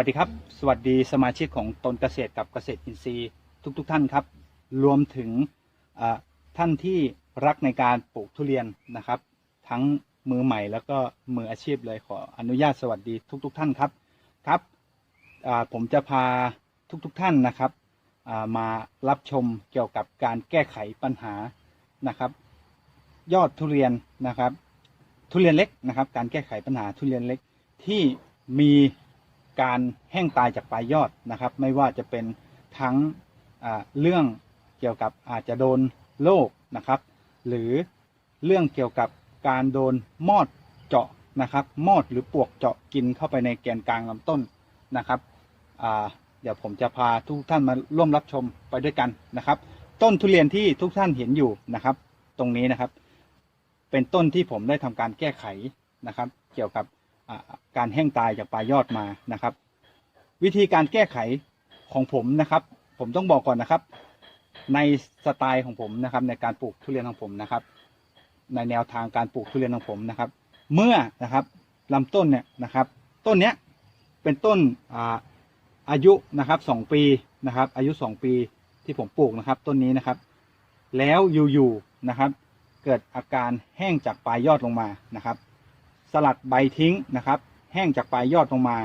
วัสดีครับ สวัสดีสมาชิกของตนเกษตรกับเกษตรอินทรีย์ทุกๆทท่านครับ รวมถึงท่านที่รักในการปลูกทุเรียนนะครับ ทั้งมือใหม่แล้วก็มืออาชีพเลยขออนุญาตสวัสดีทุกๆท่านครับครับผมจะพาทุกๆท่านนะครับมารับชมเกี่ยวกับการแก้ไขปัญหานะครับ ยอดทุเรียนนะครับ ทุเรียนเล็กนะครับ การแก้ไขปัญหาทุเรียนเล็กที่มี การแห้งตายจากปลายยอดนะครับ ไม่ว่าจะเป็นทั้งเรื่องเกี่ยวกับอาจจะโดนโรคนะครับ หรือเรื่องเกี่ยวกับการโดนมอดเจาะนะครับ มอดหรือปวกเจาะกินเข้าไปในแกนกลางลำต้นนะครับเดี๋ยวผมจะพาทุกท่านมาร่วมรับชมไปด้วยกันนะครับ ต้นทุเรียนที่ทุกท่านเห็นอยู่นะครับ ตรงนี้นะครับ เป็นต้นที่ผมได้ทำการแก้ไขนะครับ เกี่ยวกับ การแห้งตายจากปลายยอดมานะครับ วิธีการแก้ไขของผมนะครับ ผมต้องบอกก่อนนะครับ ในสไตล์ของผมนะครับ ในการปลูกทุเรียนของผมนะครับ ในแนวทางการปลูกทุเรียนของผมนะครับ เมื่อนะครับลำต้นเนี่ยนะครับ ต้นเนี้ยเป็นต้นอาอายุนะครับสองปีนะครับ อายุสองปีที่ผมปลูกนะครับ ต้นนี้นะครับ แล้วอยู่ๆนะครับ เกิดอาการแห้งจากปลายยอดลงมานะครับ สลัดใบทิ้งนะครับ แห้งจากปลายยอดลงมา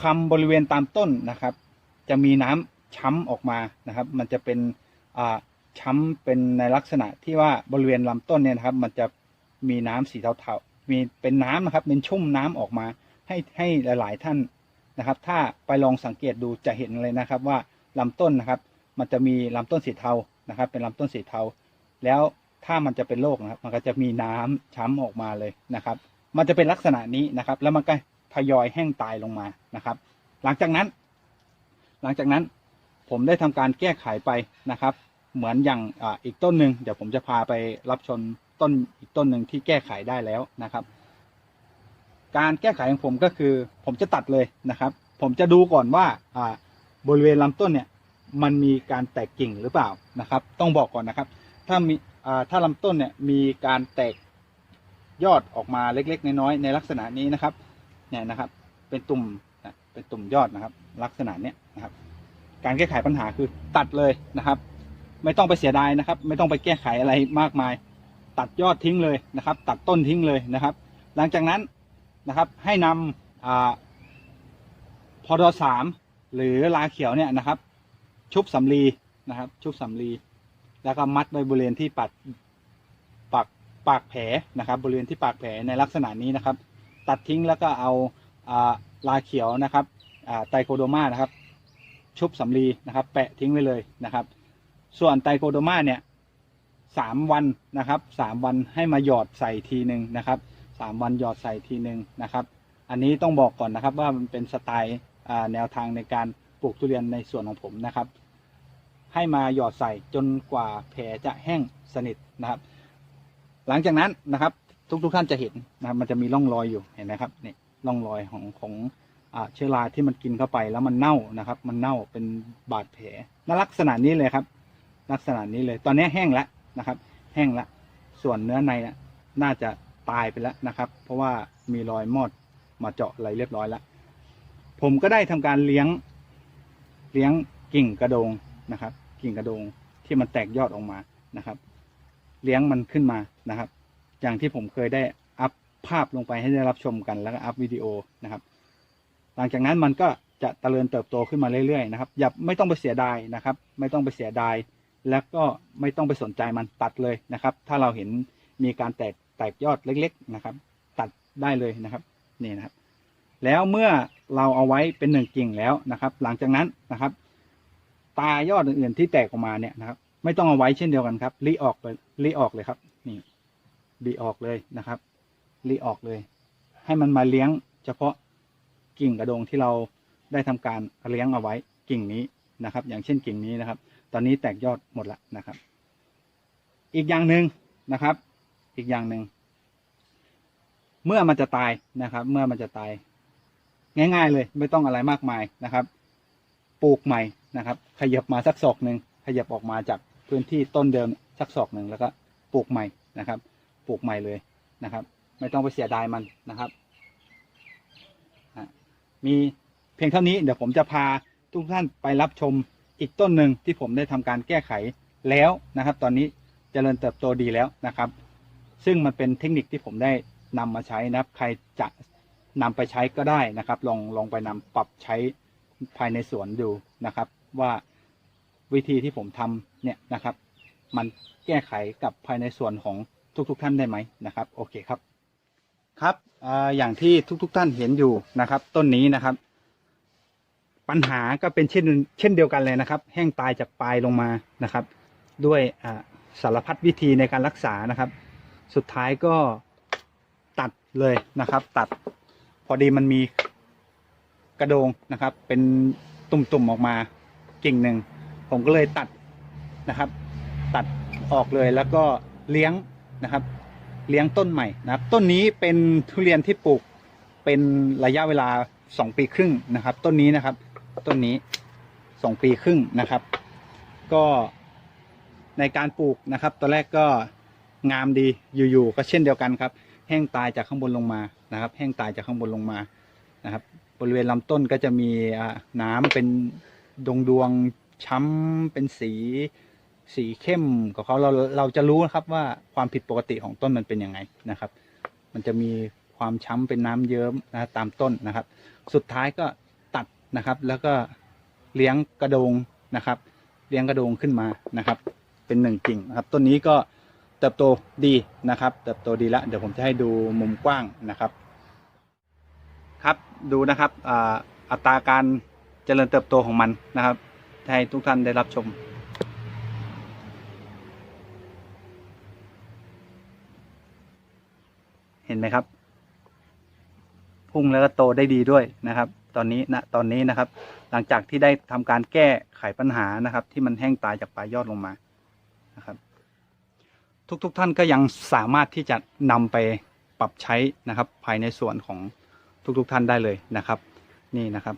คำบริเวณตามต้นนะครับ จะมีน้ำช้ำออกมานะครับ มันจะเป็นอ่าช้ำเป็นในลักษณะที่ว่าบริเวณลำต้นเนี่ยนะครับ มันจะมีน้ำสีเทาๆมีเป็นน้ำนะครับเป็นชุ่มน้ำออกมาให้ให้หลายๆท่านนะครับ ถ้าไปลองสังเกตดูจะเห็นเลยนะครับว่าลำต้นนะครับ มันจะมีลำต้นสีเทานะครับ เป็นลำต้นสีเทา แล้วถ้ามันจะเป็นโรคนะครับ มันก็จะมีน้ำช้ำออกมาเลยนะครับ มันจะเป็นลักษณะนี้นะครับ แล้วมันก็ทยอยแห้งตายลงมานะครับ หลังจากนั้น หลังจากนั้นผมได้ทำการแก้ไขไปนะครับ เหมือนอย่างออีกต้นหนึ่งเดี๋ยวผมจะพาไปรับชมต้นอีกต้นหนึ่งที่แก้ไขได้แล้วนะครับ การแก้ไขของผมก็คือ ผมจะตัดเลยนะครับ ผมจะดูก่อนว่าบริเวณลำต้นเนี่ย มันมีการแตกกิ่งหรือเปล่านะครับ ต้องบอกก่อนนะครับ ถ้ามีถ้าลำต้นเนี่ยมีการแตก ยอดออกมาเล็ก ๆ น้อยๆในลักษณะนี้นะครับเนี่ยนะครับ เป็นตุ่มเป็นตุ่มยอดนะครับ ลักษณะเนี้ยนะครับ การแก้ไขปัญหาคือตัดเลยนะครับ ไม่ต้องไปเสียดายนะครับ ไม่ต้องไปแก้ไขอะไรมากมาย ตัดยอดทิ้งเลยนะครับ ตัดต้นทิ้งเลยนะครับ หลังจากนั้นนะครับให้นำอ่าพอดสามหรือลาเขียวเนี่ยนะครับ ชุบสำลีนะครับ ชุบสำลีแล้วก็มัดไว้บริเวณที่ปัด ปากแผลนะครับ บริเวณที่ปากแผลในลักษณะนี้นะครับ ตัดทิ้งแล้วก็เอาลาเขียวนะครับไตโคโดมานะครับ ชุบสำลีนะครับ แปะทิ้งไว้เลยนะครับ ส่วนไตโคโดมาเนี่ยสามวันนะครับสามวันให้มาหยอดใส่ทีหนึ่งนะครับสามวันหยอดใส่ทีหนึ่งนะครับ อันนี้ต้องบอกก่อนนะครับว่ามันเป็นสไตล์แนวทางในการปลูกทุเรียนในส่วนของผมนะครับ ให้มาหยอดใส่จนกว่าแผลจะแห้งสนิทนะครับ หลังจากนั้นนะครับ ทุกทุกท่านจะเห็นนะครับมันจะมีร่องรอยอยู่เห็นไหมครับนี่ร่องรอยของของเชื้อราที่มันกินเข้าไปแล้วมันเน่านะครับ มันเน่าเป็นบาดแผลนลักษณะนี้เลยครับ ลักษณะนี้เลยตอนนี้แห้งแล้วนะครับ แห้งแล้วส่วนเนื้อในน่าจะตายไปแล้วนะครับ เพราะว่ามีรอยมอดมาเจาะอะไรเรียบร้อยแล้วผมก็ได้ทำการเลี้ยงเลี้ยงกิ่งกระโดงนะครับ กิ่งกระโดงที่มันแตกยอดออกมานะครับ เลี้ยงมันขึ้นมานะครับ อย่างที่ผมเคยได้อัพภาพลงไปให้ได้รับชมกันแล้วก็อัพวิดีโอนะครับ หลังจากนั้นมันก็จะเจริญเติบโตขึ้นมาเรื่อยๆนะครับอย่าไม่ต้องไปเสียดายนะครับ ไม่ต้องไปเสียดาย แล้วก็ไม่ต้องไปสนใจมันตัดเลยนะครับ ถ้าเราเห็นมีการแตกแตกยอดเล็ก ๆนะครับ ตัดได้เลยนะครับนี่นะครับ แล้วเมื่อเราเอาไว้เป็นหนึ่งกิ่งแล้วนะครับ หลังจากนั้นนะครับ ตายอดอื่นๆที่แตกออกมาเนี่ยนะครับ ไม่ต้องเอาไว้เช่นเดียวกันครับรีออกไปรีออกเลยครับ นี่รีออกเลยนะครับรีออกเลย ให้มันมาเลี้ยงเฉพาะกิ่งกระโดงที่เราได้ทำการเลี้ยงเอาไว้กิ่งนี้นะครับ อย่างเช่นกิ่งนี้นะครับ ตอนนี้แตกยอดหมดละนะครับ อีกอย่างหนึ่งนะครับ อีกอย่างหนึ่งเมื่อมันจะตายนะครับ เมื่อมันจะตาย ง่าย ๆ เลย ไม่ต้องอะไรมากมายนะครับ ปลูกใหม่นะครับ ขยับมาสักศอกหนึ่งขยับออกมาจาก พื้นที่ต้นเดิมสักศอกหนึ่งแล้วก็ปลูกใหม่นะครับ ปลูกใหม่เลยนะครับ ไม่ต้องไปเสียดายมันนะครับ มีเพพียงเท่านี้เดี๋ยวผมจะพาทุกท่านไปรับชมอีกต้นหนึ่งที่ผมได้ทำการแก้ไขแล้วนะครับ ตอนนี้เจริญเติบโตดีแล้วนะครับ ซึ่งมันเป็นเทคนิคที่ผมได้นำมาใช้นะครับ ใครจะนำไปใช้ก็ได้นะครับ ลองลองไปนำปรับใช้ภายในสวนดูนะครับ ว่า วิธีที่ผมทำเนี่ยนะครับ มันแก้ไขกับภายในส่วนของทุกๆทท่านได้ไหมนะครับ โอเคครับ ครับออย่างที่ทุกๆทท่านเห็นอยู่นะครับ ต้นนี้นะครับ ปัญหาก็เป็นเช่นเช่นเดียวกันเลยนะครับ แห้งตายจากปลายลงมานะครับ ด้วยสารพัดวิธีในการรักษานะครับ สุดท้ายก็ตัดเลยนะครับ ตัดพอดีมันมีกระโดงนะครับ เป็นตุ่มๆออกมากิ่งหนึ่ง ผมก็เลยตัดนะครับ ตัดออกเลยแล้วก็เลี้ยงนะครับ เลี้ยงต้นใหม่นะครับ ต้นนี้เป็นทุเรียนที่ปลูกเป็นระยะเวลาสองปีครึ่งนะครับ ต้นนี้นะครับ ต้นนี้สองปีครึ่งนะครับ ก็ในการปลูกนะครับ ตอนแรกก็งามดีอยู่ๆก็เช่นเดียวกันครับ แห้งตายจากข้างบนลงมานะครับ แห้งตายจากข้างบนลงมานะครับ บริเวณลำต้นก็จะมีน้ำเป็นดวงดวง ช้ำเป็นสีสีเข้มของเขาเราเราจะรู้นะครับว่าความผิดปกติของต้นมันเป็นยังไงนะครับ มันจะมีความช้ำเป็นน้ำเยิ้มนะตามต้นนะครับ สุดท้ายก็ตัดนะครับ แล้วก็เลี้ยงกระโดงนะครับ เลี้ยงกระโดงขึ้นมานะครับ เป็นหนึ่งกิ่งนะครับ ต้นนี้ก็เติบโตดีนะครับ เติบโตดีล้วเดี๋ยวผมจะให้ดูมุมกว้างนะครับ ครับดูนะครับออัตราการเจริญเติบโตของมันนะครับ ให้ทุกท่านได้รับชม เห็นไหมครับ พุ่งแล้วก็โตได้ดีด้วยนะครับ ตอนนี้นะตอนนี้นะครับ หลังจากที่ได้ทำการแก้ไขปัญหานะครับ ที่มันแห้งตายจากปลายยอดลงมานะครับ ทุกๆทท่านก็ยังสามารถที่จะนำไปปรับใช้นะครับ ภายในส่วนของทุกๆทท่านได้เลยนะครับ นี่นะครับ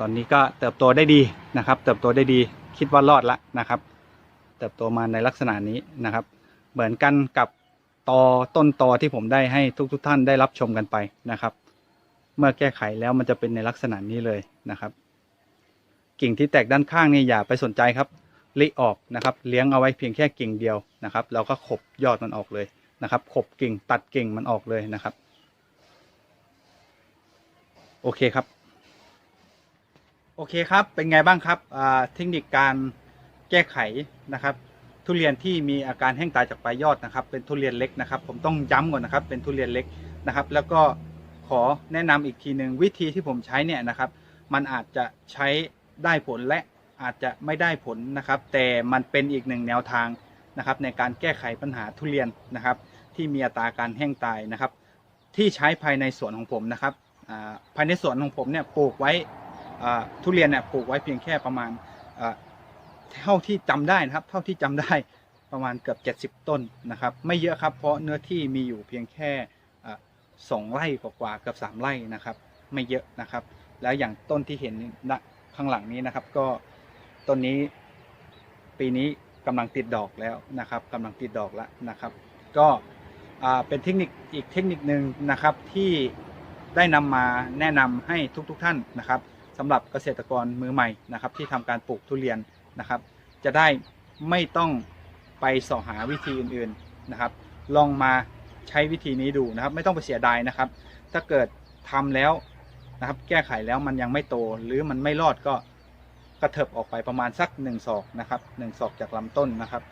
ตอนนี้ก็เติบโตได้ดีนะครับ เติบโตได้ดีคิดว่ารอดละนะครับ เติบโตมาในลักษณะนี้นะครับ เหมือนกันกับตอต้นตอที่ผมได้ให้ทุกทท่านได้รับชมกันไปนะครับ เมื่อแก้ไขแล้วมันจะเป็นในลักษณะนี้เลยนะครับ กิ่งที่แตกด้านข้างนี่อย่าไปสนใจครับลิออกนะครับ เลี้ยงเอาไว้เพียงแค่กิ่งเดียวนะครับ เราก็ขบยอดมันออกเลยนะครับ ขบกิ่งตัดกิ่งมันออกเลยนะครับ โอเคครับ โอเคครับ เป็นไงบ้างครับเทคนิคการแก้ไขนะครับ ทุเรียนที่มีอาการแห้งตายจากปลายยอดนะครับ เป็นทุเรียนเล็กนะครับ ผมต้องย้ำก่อนนะครับ เป็นทุเรียนเล็กนะครับ แล้วก็ขอแนะนำอีกทีหนึ่งวิธีที่ผมใช้เนี่ยนะครับ มันอาจจะใช้ได้ผลและอาจจะไม่ได้ผลนะครับ แต่มันเป็นอีกหนึ่งแนวทางนะครับ ในการแก้ไขปัญหาทุเรียนนะครับ ที่มีอัตราการแห้งตายนะครับ ที่ใช้ภายในสวนของผมนะครับภายในสวนของผมเนี่ยปลูกไว้ ทุเรียนเนี่ยปลูกไว้เพียงแค่ประมาณเท่าที่จำได้นะครับ เท่าที่จำได้ประมาณเกือบ 70 ต้นนะครับ ไม่เยอะครับเพราะเนื้อที่มีอยู่เพียงแค่สองไร่กว่าเกือบสามไร่นะครับ ไม่เยอะนะครับ แล้วอย่างต้นที่เห็นข้างหลังนี้นะครับ ก็ต้นนี้ปีนี้กำลังติดดอกแล้วนะครับกำลังติดดอกแล้วนะครับ ก็เป็นเทคนิคอีกเทคนิคหนึ่งนะครับที่ได้นำมาแนะนำให้ทุกๆทท่านนะครับ สำหรับเกษตรกรมือใหม่นะครับที่ทำการปลูกทุเรียนนะครับ จะได้ไม่ต้องไปสาะหาวิธีอื่นๆนะครับ ลองมาใช้วิธีนี้ดูนะครับ ไม่ต้องไปเสียดายนะครับ ถ้าเกิดทำแล้วนะครับแก้ไขแล้วมันยังไม่โตหรือมันไม่รอดก็กระเถิบออกไปประมาณสักหนึ่งศอกนะครับหนึ่งศอกจากลำต้นนะครับ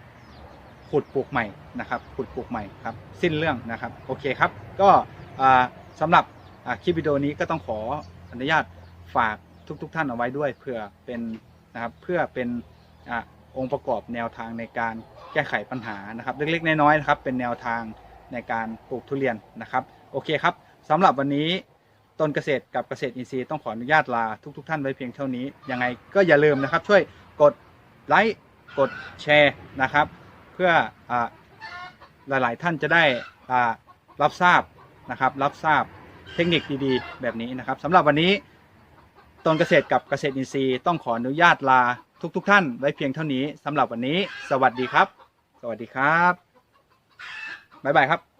ขุดปลูกใหม่นะครับขุดปลูกใหม่ครับสิ้นเรื่องนะครับโอเคครับ ก็อ่าสำหรับคลิปวิดีโอนี้ก็ต้องขออนุญาตฝาก ทุกๆทท่านเอาไว้ด้วยเพื่อเป็นนะครับเพื่อเป็นอองค์ประกอบแนวทางในการแก้ไขปัญหานะครับเล็กๆน้อยๆนะครับเป็นแนวทางในการปลูกทุเรียนนะครับโอเคครับสำหรับวันนี้ต้นเกษตรกับเกษตรอินทรีย์ต้องขออนุญาตลาทุกๆท่านไว้เพียงเท่านี้ยังไงก็อย่าลืมนะครับ ช่วยกดไลค์กดแชร์นะครับ เพื่ออหลายๆท่านจะได้รับทราบนะครับ รับทราบเทคนิคดีๆ แบบนี้นะครับสำหรับวันนี้ ตนเกษตรกับเกษตรอินทรีย์ต้องขออนุญาตลาทุกๆท่านไว้เพียงเท่านี้สำหรับวันนี้ สวัสดีครับ สวัสดีครับบ๊ายบายครับ